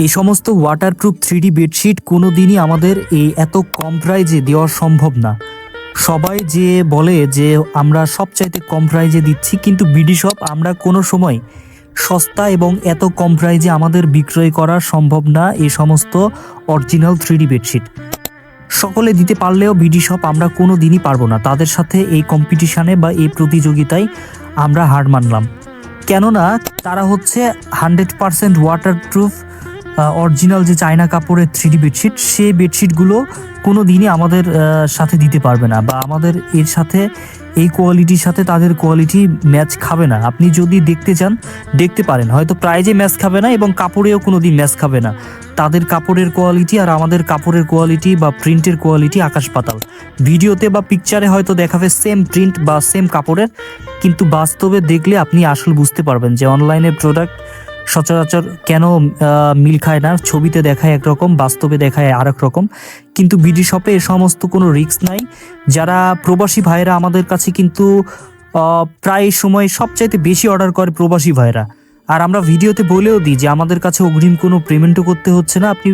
এই সমস্ত waterproof three bedsheet কোনো দিনই আমাদের এই এত কম প্রাইজে দেওয়া সম্ভব না। সবাই যে বলে যে আমরা সবচাইতে কম প্রাইজে দিচ্ছি, কিন্তু বিডি শপ আমরা কোনো সময় সস্তা এবং এত কম প্রাইজে আমাদের বিক্রয় করা সম্ভব না এই সমস্ত অরিজিনাল থ্রি বেডশিট সকলে দিতে পারলেও বিডি শপ আমরা কোনো দিনই পারব না। তাদের সাথে এই কম্পিটিশানে বা এই প্রতিযোগিতায় আমরা হার মানলাম। কেননা তারা হচ্ছে হান্ড্রেড পারসেন্ট ওয়াটারপ্রুফ অরিজিনাল যে চায়না কাপড়ের থ্রি বেডশিট সেই বেডশিটগুলো কোনো দিনই আমাদের সাথে দিতে পারবে না বা আমাদের এর সাথে, এই কোয়ালিটির সাথে তাদের কোয়ালিটি ম্যাচ খাবে না। আপনি যদি দেখতে চান, দেখতে পারেন। হয়তো প্রাইজে ম্যাচ খাবে না এবং কাপড়েও কোনো দিন ম্যাচ খাবে না। তাদের কাপড়ের কোয়ালিটি আর আমাদের কাপড়ের কোয়ালিটি বা প্রিন্টের কোয়ালিটি আকাশ পাতাল। ভিডিওতে বা পিকচারে হয়তো দেখাবে সেম প্রিন্ট বা সেম কাপড়ের কিন্তু বাস্তবে দেখলে আপনি আসল বুঝতে পারবেন যে অনলাইনের প্রোডাক্ট সচরাচর কেন মিল খায় না? ছবিতে দেখায় একরকম, বাস্তবে দেখায় আরেক রকম। কিন্তু বিডি শপে এ সমস্ত কোনো রিস্ক নাই। যারা প্রবাসী ভাইরা আমাদের কাছে কিন্তু প্রায় সময় সবচাইতে বেশি অর্ডার করে প্রবাসী ভাইরা। আর আমরা ভিডিওতে বলেও দিই যে আমাদের কাছে অগ্রিম কোনো পেমেন্টও করতে হচ্ছে না। আপনি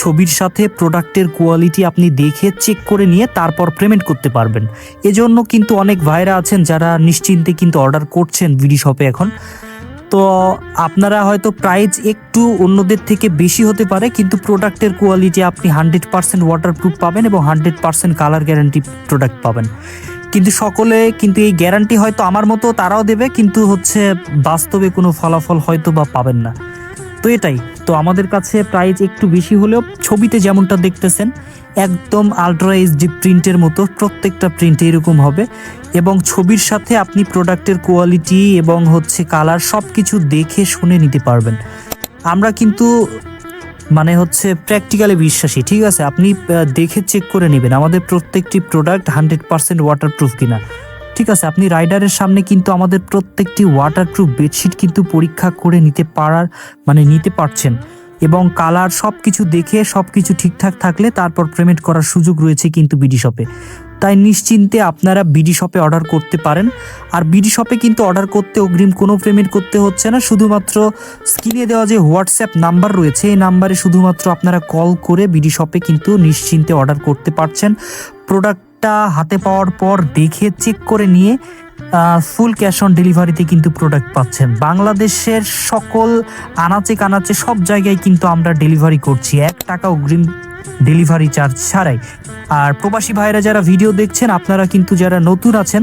ছবির সাথে প্রোডাক্টের কোয়ালিটি আপনি দেখে চেক করে নিয়ে তারপর পেমেন্ট করতে পারবেন। এজন্য কিন্তু অনেক ভাইরা আছেন যারা নিশ্চিন্তে কিন্তু অর্ডার করছেন বিডি শপে এখন। তো আপনারা হয়তো প্রাইস একটু অন্যদের থেকে বেশি হতে পারে, কিন্তু প্রোডাক্টের কোয়ালিটি আপনি হান্ড্রেড পার্সেন্ট ওয়াটারপ্রুফ পাবেন এবং hundred percent colour guarantee product পাবেন। কিন্তু সকলে কিন্তু এই গ্যারান্টি হয়তো আমার মতো তারাও দেবে, কিন্তু হচ্ছে বাস্তবে কোনো ফলাফল হয়তো বা পাবেন না। তো এটাই। তো আমাদের কাছে প্রাইস একটু বেশি হলেও ছবিতে যেমনটা দেখতেছেন, একদম আলট্রা এইচডি প্রিন্টের মতো প্রত্যেকটা প্রিন্ট এরকম হবে। এবং ছবির সাথে আপনি প্রোডাক্টের কোয়ালিটি এবং হচ্ছে কালার সব কিছু দেখে শুনে নিতে পারবেন। আমরা কিন্তু মানে হচ্ছে প্র্যাকটিক্যালি বিশ্বাসী, ঠিক আছে? আপনি দেখে চেক করে নেবেন। আমাদের প্রত্যেকটি প্রোডাক্ট হান্ড্রেড পার্সেন্ট ওয়াটারপ্রুফ কিনা। ঠিক আছে, আপনি রাইডারের সামনে কিন্তু আমাদের প্রত্যেকটি ওয়াটারপ্রুফ বেডশিট কিন্তু পরীক্ষা করে নিতে পারার মানে নিতে পারছেন। এবং কালার সব কিছু দেখে সব কিছু ঠিকঠাক থাকলে তারপর পেমেন্ট করার সুযোগ রয়েছে কিন্তু বিডি শপে তাই নিশ্চিন্তে আপনারা বিডি শপে অর্ডার করতে পারেন। আর বিডি শপে কিন্তু অর্ডার করতে অগ্রিম কোনো পেমেন্ট করতে হচ্ছে না। শুধুমাত্র স্ক্রিনে দেওয়া যে হোয়াটসঅ্যাপ নাম্বার রয়েছে, এই নাম্বারে শুধুমাত্র আপনারা কল করে বিডি শপে কিন্তু নিশ্চিন্তে অর্ডার করতে পারছেন। প্রোডাক্টটা হাতে পাওয়ার পর দেখে চেক করে নিয়ে ফুল ক্যাশ অন ডেলিভারিতে কিন্তু প্রোডাক্ট পাচ্ছেন। বাংলাদেশের সকল আনাচে কানাচে সব জায়গায় কিন্তু আমরা ডেলিভারি করছি। এক টাকা অগ্রিম ডেলিভারি চার্জ ছাড়াই। আর প্রবাসী ভাইরা যারা ভিডিও দেখছেন, আপনারা কিন্তু যারা নতুন আছেন,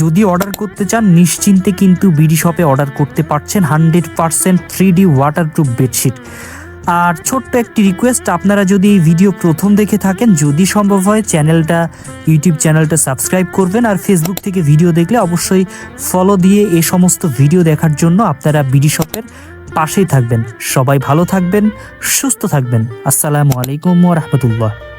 যদি অর্ডার করতে চান, নিশ্চিন্তে কিন্তু বিডি শপে অর্ডার করতে পারছেন। Hundred percent three D waterproof bedsheet আর ছোট্ট একটি রিকোয়েস্ট আপনারা যদি এই ভিডিও প্রথম দেখে থাকেন, যদি সম্ভব হয়, চ্যানেলটা ইউটিউব চ্যানেলটা সাবস্ক্রাইব করবেন আর ফেসবুক থেকে ভিডিও দেখলে অবশ্যই ফলো দিয়ে এ সমস্ত ভিডিও দেখার জন্য আপনারা বিডি শপের পাশেই থাকবেন। সবাই ভালো থাকবেন, সুস্থ থাকবেন। আসসালামু আলাইকুম রহমতুল্লাহ।